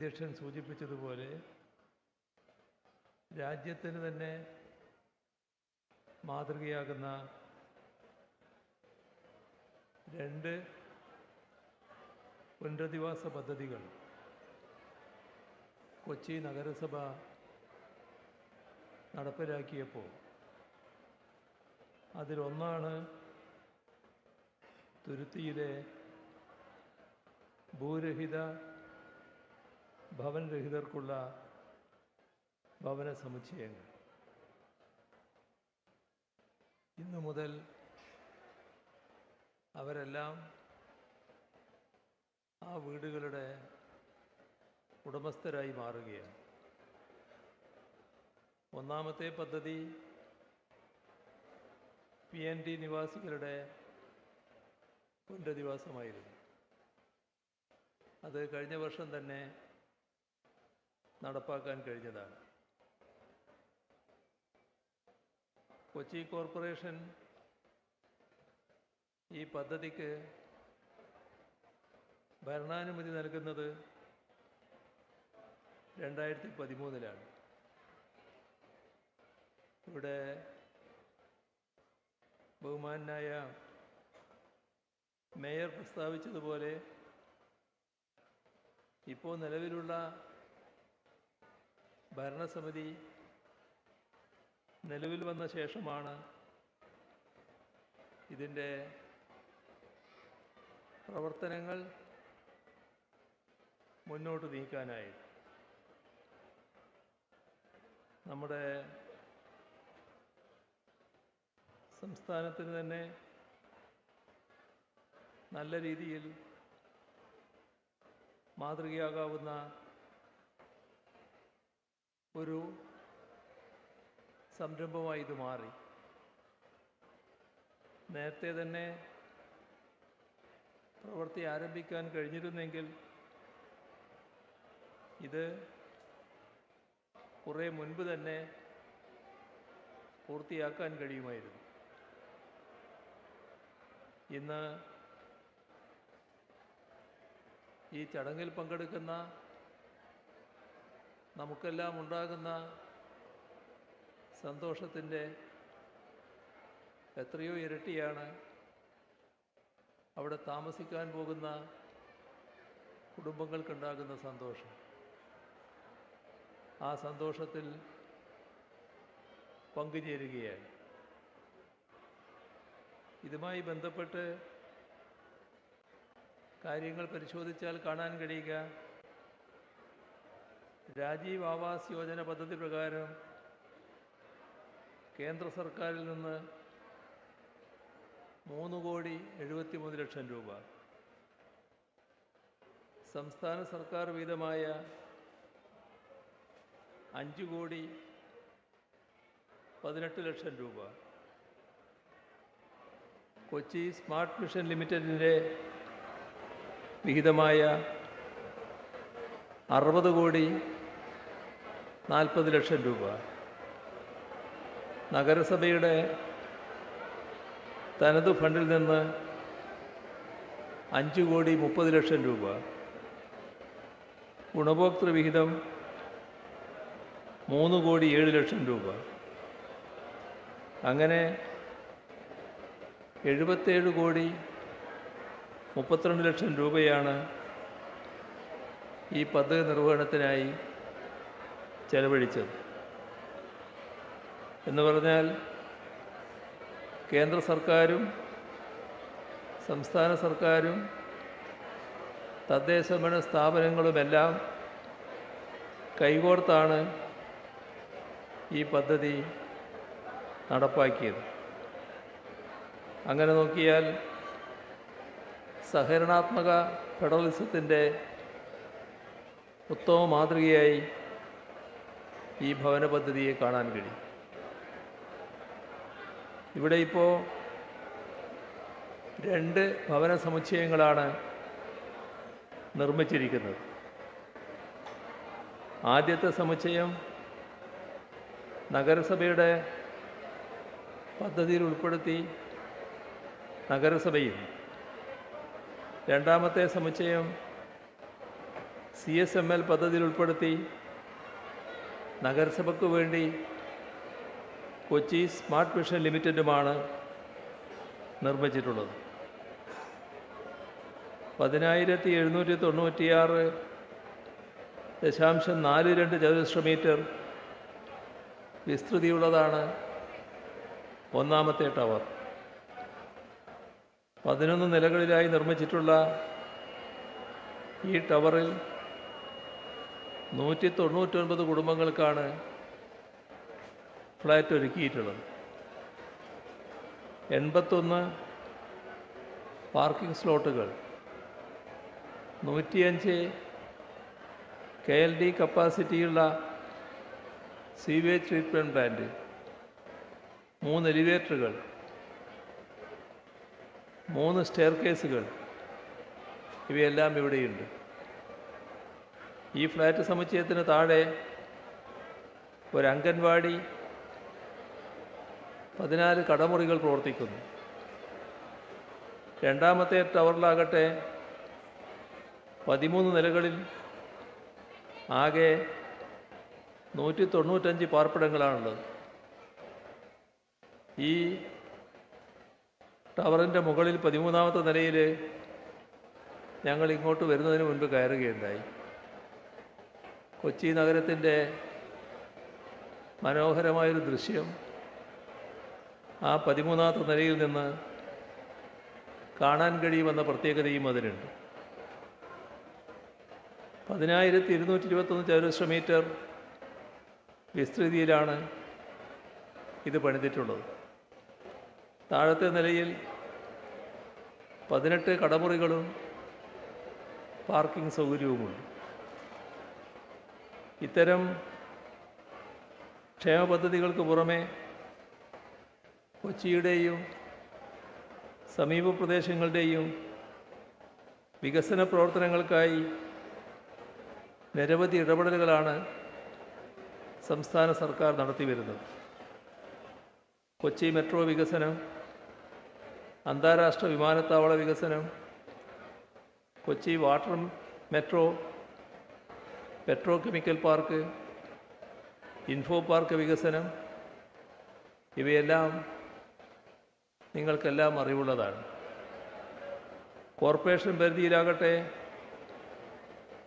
അധ്യക്ഷൻ സൂചിപ്പിച്ചതുപോലെ രാജ്യത്തിന് തന്നെ മാതൃകയാകുന്ന രണ്ട് പുനരധിവാസ പദ്ധതികൾ കൊച്ചി നഗരസഭ നടപ്പിലാക്കിയപ്പോൾ അതിലൊന്നാണ് തുരുത്തിയിലെ ഭൂരഹിത ഭവനരഹിതർക്കുള്ള ഭവന സമുച്ചയങ്ങൾ. ഇന്നു മുതൽ അവരെല്ലാം ആ വീടുകളുടെ ഉടമസ്ഥരായി മാറുകയാണ്. ഒന്നാമത്തെ പദ്ധതി പി എൻ ടി നിവാസികളുടെ പുനരധിവാസമായിരുന്നു. അത് കഴിഞ്ഞ വർഷം തന്നെ നടപ്പാക്കാൻ കഴിഞ്ഞതാണ്. കൊച്ചി കോർപ്പറേഷൻ ഈ പദ്ധതിക്ക് ഭരണാനുമതി നൽകുന്നത് രണ്ടായിരത്തി പതിമൂന്നിലാണ് ഇവിടെ ബഹുമാനായ മേയർ പ്രസ്താവിച്ചതുപോലെ ഇപ്പോൾ നിലവിലുള്ള ഭരണസമിതി നിലവിൽ വന്ന ശേഷമാണ് ഇതിന്റെ പ്രവർത്തനങ്ങൾ മുന്നോട്ട് നീക്കാനായി. നമ്മുടെ സംസ്ഥാനത്തിന് തന്നെ നല്ല രീതിയിൽ മാതൃകയാകാവുന്ന ഒരു സംരംഭമായി ഇത് മാറി. നേരത്തെ തന്നെ പ്രവൃത്തി ആരംഭിക്കാൻ കഴിഞ്ഞിരുന്നെങ്കിൽ ഇത് കുറേ മുൻപ് തന്നെ പൂർത്തിയാക്കാൻ കഴിയുമായിരുന്നു. ഇന്ന് ഈ ചടങ്ങിൽ പങ്കെടുക്കുന്ന നമുക്കെല്ലാം ഉണ്ടാകുന്ന സന്തോഷത്തിന്റെ എത്രയോ ഇരട്ടിയാണ് അവിടെ താമസിക്കാൻ പോകുന്ന കുടുംബങ്ങൾക്കുണ്ടാകുന്ന സന്തോഷം. ആ സന്തോഷത്തിൽ പങ്കുചേരുകയാണ്. ഇതുമായി ബന്ധപ്പെട്ട് കാര്യങ്ങൾ പരിശോധിച്ചാൽ കാണാൻ കഴിയുക. രാജീവ് ആവാസ് യോജന പദ്ധതി പ്രകാരം കേന്ദ്ര സർക്കാരിൽ നിന്ന് മൂന്ന് കോടി എഴുപത്തി മൂന്ന് ലക്ഷം രൂപ. സംസ്ഥാന സർക്കാർ വീതമായ അഞ്ച് കോടി പതിനെട്ട് ലക്ഷം രൂപ. കൊച്ചി സ്മാർട്ട് മിഷൻ ലിമിറ്റഡിന്റെ വിഹിതമായ അറുപത് കോടി നാൽപ്പത് ലക്ഷം രൂപ. നഗരസഭയുടെ തനതു ഫണ്ടിൽ നിന്ന് അഞ്ച് കോടി മുപ്പത് ലക്ഷം രൂപ. ഗുണഭോക്തൃ വിഹിതം മൂന്ന് കോടി ഏഴ് ലക്ഷം രൂപ. അങ്ങനെ എഴുപത്തേഴ് കോടി മുപ്പത്തിരണ്ട് ലക്ഷം രൂപയാണ് ഈ പദ്ധതി നിർവഹണത്തിനായി ചെലവഴിച്ചത്. എന്ന് പറഞ്ഞാൽ കേന്ദ്ര സർക്കാരും സംസ്ഥാന സർക്കാരും തദ്ദേശഭരണ സ്ഥാപനങ്ങളുമെല്ലാം കൈകോർത്താണ് ഈ പദ്ധതി നടപ്പാക്കിയത്. അങ്ങനെ നോക്കിയാൽ സഹകരണാത്മക ഫെഡറലിസത്തിന്റെ ഉത്തമ മാതൃകയായി ഈ ഭവന പദ്ധതിയെ കാണാൻ കഴിയും. ഇവിടെ ഇപ്പോൾ രണ്ട് ഭവന സമുച്ചയങ്ങളാണ് നിർമ്മിച്ചിരിക്കുന്നത്. ആദ്യത്തെ സമുച്ചയം നഗരസഭയുടെ പദ്ധതിയിൽ ഉൾപ്പെടുത്തി നഗരസഭയും. രണ്ടാമത്തെ സമുച്ചയം സി എസ് എം എൽ പദ്ധതിയിൽ ഉൾപ്പെടുത്തി നഗരസഭയ്ക്ക് വേണ്ടി കൊച്ചി സ്മാർട്ട് വിഷൻ ലിമിറ്റഡുമാണ് നിർമ്മിച്ചിട്ടുള്ളത്. പതിനായിരത്തി എഴുന്നൂറ്റി തൊണ്ണൂറ്റിയാറ് ദശാംശം നാല് രണ്ട് ചതുരശ്ര മീറ്റർ വിസ്തൃതിയുള്ളതാണ് ഒന്നാമത്തെ ടവർ. പതിനൊന്ന് നിലകളിലായി നിർമ്മിച്ചിട്ടുള്ള ഈ ടവറിൽ നൂറ്റി തൊണ്ണൂറ്റൊൻപത് കുടുംബങ്ങൾക്കാണ് ഫ്ലാറ്റ് ഒരുക്കിയിട്ടുള്ളത്. എൺപത്തൊന്ന് പാർക്കിംഗ് സ്ലോട്ടുകൾ നൂറ്റിയഞ്ച് കെ എൽ ഡി കപ്പാസിറ്റിയുള്ള സീവേജ് ട്രീറ്റ്മെന്റ് പ്ലാന്റ് മൂന്ന് എലിവേറ്ററുകൾ മൂന്ന് സ്റ്റെയർ കേസുകൾ ഇവയെല്ലാം ഇവിടെയുണ്ട്. ഈ ഫ്ലാറ്റ് സമുച്ചയത്തിന് താഴെ ഒരു അംഗൻവാടി പതിനാല് കടമുറികൾ പ്രവർത്തിക്കുന്നു. രണ്ടാമത്തെ ടവറിലാകട്ടെ പതിമൂന്ന് നിലകളിൽ ആകെ നൂറ്റി തൊണ്ണൂറ്റഞ്ച് പാർപ്പിടങ്ങളാണുള്ളത്. ഈ ടവറിന്റെ മുകളിൽ പതിമൂന്നാമത്തെ നിലയിൽ ഞങ്ങൾ ഇങ്ങോട്ട് വരുന്നതിന് മുൻപ് കയറുകയുണ്ടായി. കൊച്ചി നഗരത്തിന്റെ മനോഹരമായൊരു ദൃശ്യം ആ പതിമൂന്നാമത്തെ നിലയിൽ നിന്ന് കാണാൻ കഴിയുമെന്ന പ്രത്യേകതയും അതിനുണ്ട്. പതിനായിരത്തി ഇരുന്നൂറ്റി ഇരുപത്തൊന്ന് ചതുരശ്ര മീറ്റർ വിസ്തൃതിയിലാണ് ഇത് പണിതിട്ടുള്ളത്. താഴത്തെ നിലയിൽ പതിനെട്ട് കടമുറികളും പാർക്കിംഗ് സൗകര്യവുമുണ്ട്. ഇത്തരം ക്ഷേമ പദ്ധതികൾക്ക് പുറമെ കൊച്ചിയുടെയും സമീപ പ്രദേശങ്ങളുടെയും വികസന പ്രവർത്തനങ്ങൾക്കായി നിരവധി ഇടപെടലുകളാണ് സംസ്ഥാന സർക്കാർ നടത്തിവരുന്നത് കൊച്ചി മെട്രോ വികസനം അന്താരാഷ്ട്ര വിമാനത്താവള വികസനം Kochi water metro petrochemical park info park വികസനം ഇവയെല്ലാം നിങ്ങൾക്കെല്ലാം അറിവുള്ളതാണ്. കോർപ്പറേഷൻ പരിധിയിലാകട്ടെ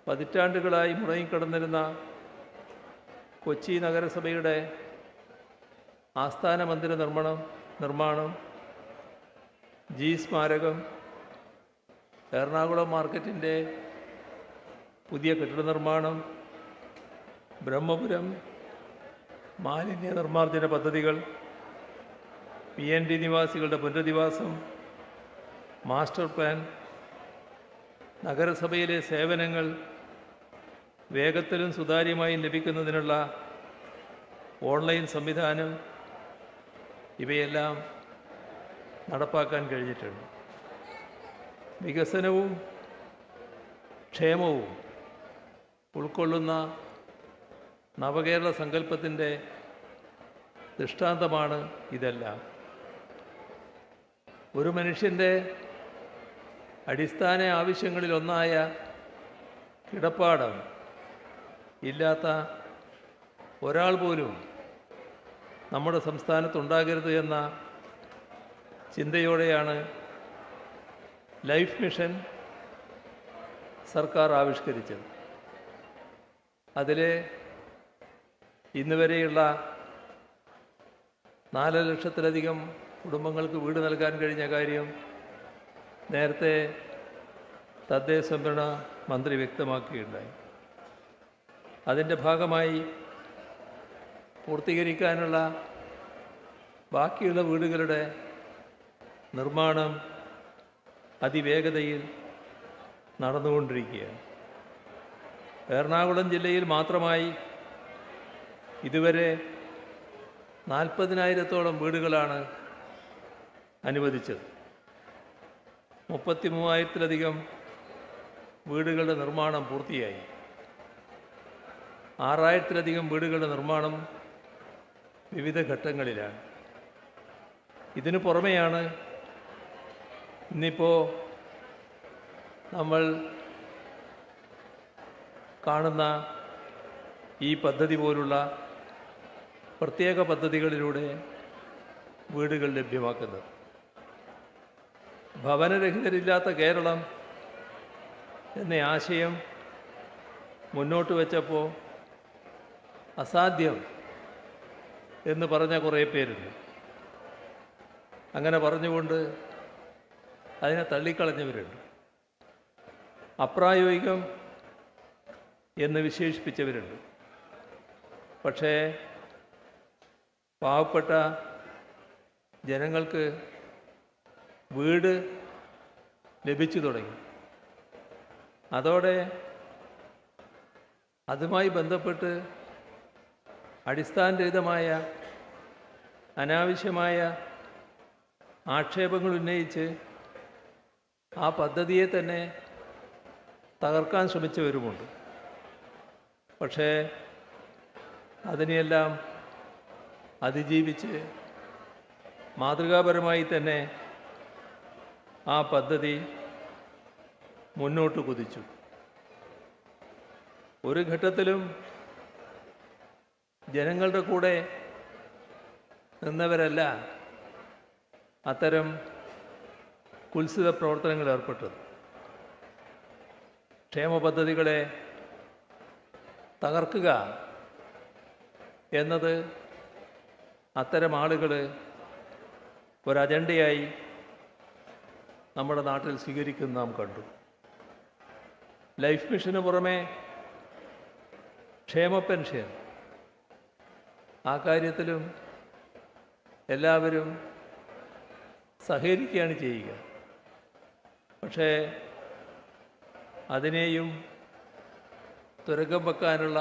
പതിറ്റാണ്ടുകളായി മുടങ്ങിക്കിടന്നിരുന്ന കൊച്ചി നഗരസഭയുടെ ആസ്ഥാന മന്ദിര നിർമ്മാണം നിർമ്മാണം ജി സ്മാരകം എറണാകുളം മാർക്കറ്റിന്റെ പുതിയ കെട്ടിട നിർമ്മാണം ബ്രഹ്മപുരം മാലിന്യ നിർമ്മാർജന പദ്ധതികൾ പി എൻ ഡി നിവാസികളുടെ പുനരധിവാസം മാസ്റ്റർ പ്ലാൻ നഗരസഭയിലെ സേവനങ്ങൾ വേഗത്തിലും സുതാര്യമായും ലഭിക്കുന്നതിനുള്ള ഓൺലൈൻ സംവിധാനം ഇവയെല്ലാം നടപ്പാക്കാൻ കഴിഞ്ഞിട്ടുണ്ട്. വികസനവും ക്ഷേമവും ഉൾക്കൊള്ളുന്ന നവകേരള സങ്കല്പത്തിന്റെ ദൃഷ്ടാന്തമാണ് ഇതെല്ലാം. ഒരു മനുഷ്യന്റെ അടിസ്ഥാന ആവശ്യങ്ങളിലൊന്നായ കിടപ്പാടം ഇല്ലാത്ത ഒരാൾ പോലും നമ്മുടെ സംസ്ഥാനത്തുണ്ടാകരുത് എന്ന ചിന്തയോടെയാണ് ലൈഫ് മിഷൻ സർക്കാർ ആവിഷ്കരിച്ചത്. അതിൽ ഇന്ന് വരെയുള്ള നാല് ലക്ഷത്തിലധികം കുടുംബങ്ങൾക്ക് വീട് നൽകാൻ കഴിഞ്ഞ കാര്യം നേരത്തെ തദ്ദേശ സംഭരണ മന്ത്രി വ്യക്തമാക്കുകയുണ്ടായി അതിന്റെ ഭാഗമായി പൂർത്തീകരിക്കാനുള്ള ബാക്കിയുള്ള വീടുകളുടെ നിർമ്മാണം അതിവേഗതയിൽ നടന്നുകൊണ്ടിരിക്കുകയാണ്. എറണാകുളം ജില്ലയിൽ മാത്രമായി ഇതുവരെ നാൽപ്പതിനായിരത്തോളം വീടുകളാണ് അനുവദിച്ചത്. മുപ്പത്തി മൂവായിരത്തിലധികം വീടുകളുടെ നിർമ്മാണം പൂർത്തിയായി. ആറായിരത്തിലധികം വീടുകളുടെ നിർമ്മാണം വിവിധ ഘട്ടങ്ങളിലാണ്. ഇതിനു പുറമെയാണ് ഇന്നിപ്പോൾ നമ്മൾ കാണുന്ന ഈ പദ്ധതി പോലുള്ള പ്രത്യേക പദ്ധതികളിലൂടെ വീടുകൾ ലഭ്യമാക്കുന്നത്. ഭവനരഹിതരില്ലാത്ത കേരളം എന്ന ആശയം മുന്നോട്ട് വച്ചപ്പോൾ അസാധ്യം എന്ന് പറഞ്ഞ കുറേ പേരുണ്ട്. അങ്ങനെ പറഞ്ഞുകൊണ്ട് അതിനെ തള്ളിക്കളഞ്ഞവരുണ്ട്. അപ്രായോഗികം എന്ന് വിശേഷിപ്പിച്ചവരുണ്ട്. പക്ഷേ പാവപ്പെട്ട ജനങ്ങൾക്ക് വീട് ലഭിച്ചു തുടങ്ങി. അതോടെ അതുമായി ബന്ധപ്പെട്ട് അടിസ്ഥാനരഹിതമായ അനാവശ്യമായ ആക്ഷേപങ്ങൾ ഉന്നയിച്ച് ആ പദ്ധതിയെ തന്നെ തകർക്കാൻ ശ്രമിച്ചവരുമുണ്ട്. പക്ഷേ അതിനെയെല്ലാം അതിജീവിച്ച് മാതൃകാപരമായി തന്നെ ആ പദ്ധതി മുന്നോട്ട് കുതിച്ചു. ഒരു ഘട്ടത്തിലും ജനങ്ങളുടെ കൂടെ നിന്നവരല്ല അത്തരം കുത്സിത പ്രവർത്തനങ്ങൾ ഏർപ്പെട്ടത്. ക്ഷേമ പദ്ധതികളെ തകർക്കുക എന്നത് അത്തരം ആളുകൾ ഒരജണ്ടയായി നമ്മുടെ നാട്ടിൽ സ്വീകരിക്കുന്ന നാം കണ്ടു. ലൈഫ് മിഷന് പുറമെ ക്ഷേമ പെൻഷൻ. ആ കാര്യത്തിലും എല്ലാവരും സഹകരിക്കുകയാണ് ചെയ്യുക. പക്ഷേ അതിനെയും തുരങ്കം വെക്കാനുള്ള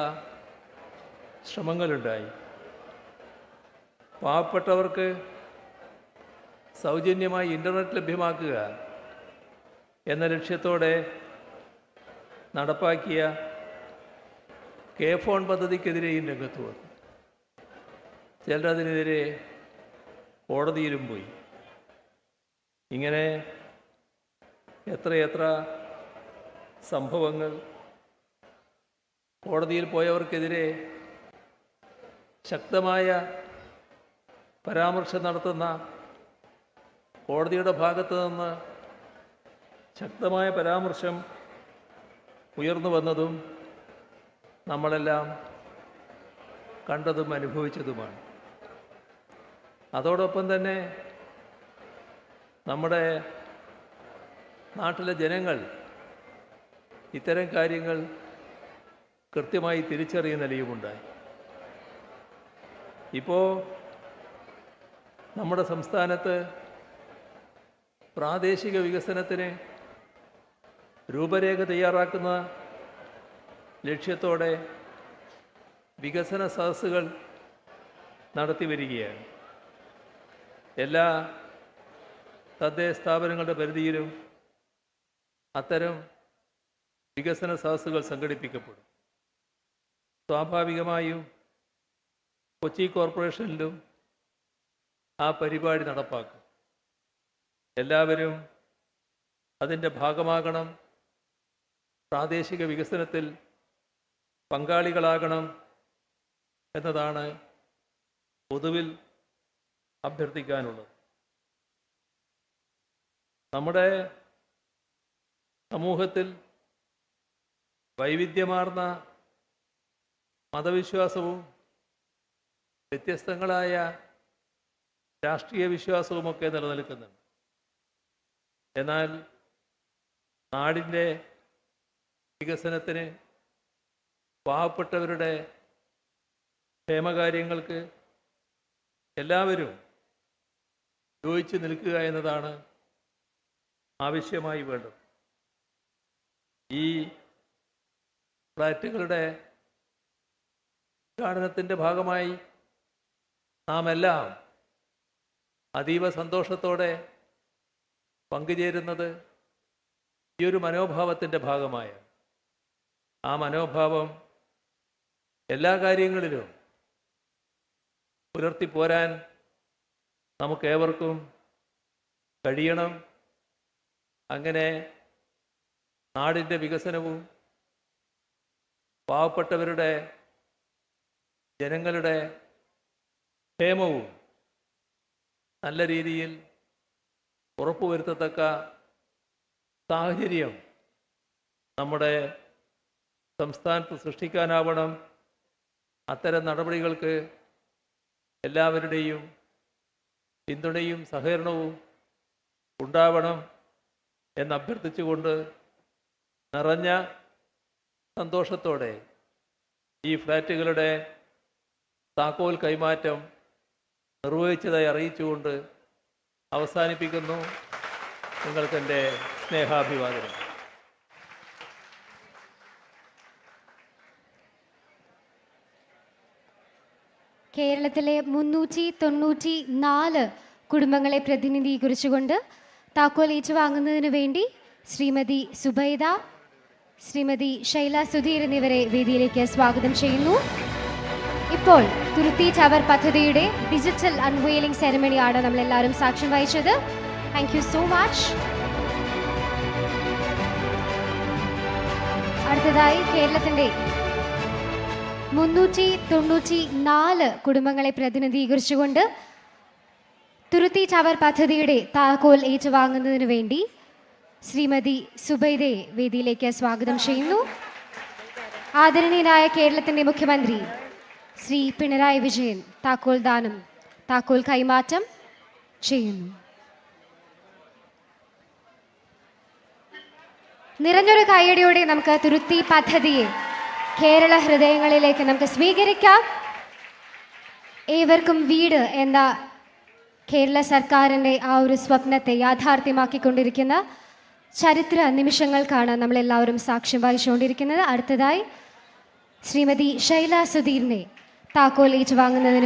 ശ്രമങ്ങളുണ്ടായി. പാവപ്പെട്ടവർക്ക് സൗജന്യമായി ഇന്റർനെറ്റ് ലഭ്യമാക്കുക എന്ന ലക്ഷ്യത്തോടെ നടപ്പാക്കിയ കെ ഫോൺ പദ്ധതിക്കെതിരെയും രംഗത്ത് വന്നു. ചിലരതിനെതിരെ കോടതിയിലും പോയി. ഇങ്ങനെ എത്രയെത്ര സംഭവങ്ങൾ കോടതിയിൽ പോയവർക്കെതിരെ ശക്തമായ പരാമർശം നടത്തുന്ന കോടതിയുടെ ഭാഗത്ത് നിന്ന് ശക്തമായ പരാമർശം ഉയർന്നു വന്നതും നമ്മളെല്ലാം കണ്ടതും അനുഭവിച്ചതുമാണ്. അതോടൊപ്പം തന്നെ നമ്മുടെ നാട്ടിലെ ജനങ്ങൾ ഇത്തരം കാര്യങ്ങൾ കൃത്യമായി തിരിച്ചറിയുന്ന നിലയുമുണ്ടായി ഇപ്പോൾ നമ്മുടെ സംസ്ഥാനത്ത് പ്രാദേശിക വികസനത്തിന് രൂപരേഖ തയ്യാറാക്കുന്ന ലക്ഷ്യത്തോടെ വികസന സദസ്സുകൾ നടത്തി വരികയാണ്. എല്ലാ തദ്ദേശ സ്ഥാപനങ്ങളുടെ പരിധിയിലും അത്തരം വികസന സദസ്സുകൾ സംഘടിപ്പിക്കപ്പെടും. സ്വാഭാവികമായും കൊച്ചി കോർപ്പറേഷനിലും ആ പരിപാടി നടപ്പാക്കും. എല്ലാവരും അതിന്റെ ഭാഗമാകണം പ്രാദേശിക വികസനത്തിൽ പങ്കാളികളാകണം എന്നതാണ് പൊതുവിൽ അഭ്യർത്ഥിക്കാനുള്ളത്. നമ്മുടെ സമൂഹത്തിൽ വൈവിധ്യമാർന്ന മതവിശ്വാസവും വ്യത്യസ്തങ്ങളായ രാഷ്ട്രീയ വിശ്വാസവുമൊക്കെ നിലനിൽക്കുന്നുണ്ട്. എന്നാൽ നാടിന്റെ വികസനത്തിന് പാവപ്പെട്ടവരുടെ ക്ഷേമകാര്യങ്ങൾക്ക് എല്ലാവരും യോജിച്ച് നിൽക്കുക എന്നതാണ് ആവശ്യമായി വേണ്ടത്. ഈ ഫ്ലാറ്റുകളുടെ ഉദ്ഘാടനത്തിന്റെ ഭാഗമായി നാം എല്ലാം അതീവ സന്തോഷത്തോടെ പങ്കുചേരുന്നത് ഈ ഒരു മനോഭാവത്തിന്റെ ഭാഗമായ ആ മനോഭാവം എല്ലാ കാര്യങ്ങളിലും പുലർത്തിപ്പോരാൻ നമുക്കേവർക്കും കഴിയണം. അങ്ങനെ നാടിന്റെ വികസനവും പാവപ്പെട്ടവരുടെ ജനങ്ങളുടെ ക്ഷേമവും നല്ല രീതിയിൽ ഉറപ്പുവരുത്തത്തക്ക സാഹചര്യം നമ്മുടെ സംസ്ഥാനത്ത് സൃഷ്ടിക്കാനാവണം. അത്തരം നടപടികൾക്ക് എല്ലാവരുടെയും പിന്തുണയും സഹകരണവും ഉണ്ടാവണം എന്ന് അഭ്യർത്ഥിച്ചുകൊണ്ട് നിറഞ്ഞ സന്തോഷത്തോടെ ഈ ഫ്ലാറ്റുകളുടെ താക്കോൽ കൈമാറ്റം നിർവഹിച്ചതായി അറിയിച്ചുകൊണ്ട് അവസാനിപ്പിക്കുന്നു. നിങ്ങൾക്കെന്റെ സ്നേഹാഭിവാദനം. കേരളത്തിലെ മുന്നൂറ്റി തൊണ്ണൂറ്റി നാല് കുടുംബങ്ങളെ പ്രതിനിധീകരിച്ചുകൊണ്ട് താക്കോൽ ഏറ്റുവാങ്ങുന്നതിന് വേണ്ടി ശ്രീമതി സുബൈദ ശ്രീമതി ശൈല സുധീർ എന്നിവരെ വേദിയിലേക്ക് സ്വാഗതം ചെയ്യുന്നു. ഇപ്പോൾ തുരുത്തി ടവർ പദ്ധതിയുടെ ഡിജിറ്റൽ അൺവെയിലിംഗ് സെറമണിയാണ് നമ്മൾ എല്ലാവരും സാക്ഷ്യം വഹിച്ചത്. താങ്ക് യു സോ മച്ച് അടുത്തതായി കേരളത്തിന്റെ മുന്നൂറ്റി തൊണ്ണൂറ്റി നാല് കുടുംബങ്ങളെ പ്രതിനിധീകരിച്ചുകൊണ്ട് തുരുത്തി ടവർ പദ്ധതിയുടെ താക്കോൽ ഏറ്റുവാങ്ങുന്നതിന് വേണ്ടി ശ്രീമതി സുബൈദയെ വേദിയിലേക്ക് സ്വാഗതം ചെയ്യുന്നു. ആദരണീയനായ കേരളത്തിന്റെ മുഖ്യമന്ത്രി ശ്രീ പിണറായി വിജയൻ താക്കോൽ ദാനം താക്കോൽ കൈമാറ്റം ചെയ്യുന്നു. നിറഞ്ഞൊരു കൈയടിയോടെ നമുക്ക് തുരുത്തി പദ്ധതിയെ കേരള ഹൃദയങ്ങളിലേക്ക് നമുക്ക് സ്വീകരിക്കാം. ഏവർക്കും വീട് എന്ന കേരള സർക്കാരിന്റെ ആ ഒരു സ്വപ്നത്തെ യാഥാർത്ഥ്യമാക്കിക്കൊണ്ടിരിക്കുന്ന ചരിത്ര നിമിഷങ്ങൾക്കാണ് നമ്മളെല്ലാവരും സാക്ഷ്യം വഹിച്ചുകൊണ്ടിരിക്കുന്നത്. അടുത്തതായി ശ്രീമതി ശൈല സുധീറിനെ താക്കോൽ ഏറ്റുവാങ്ങുന്നതിന്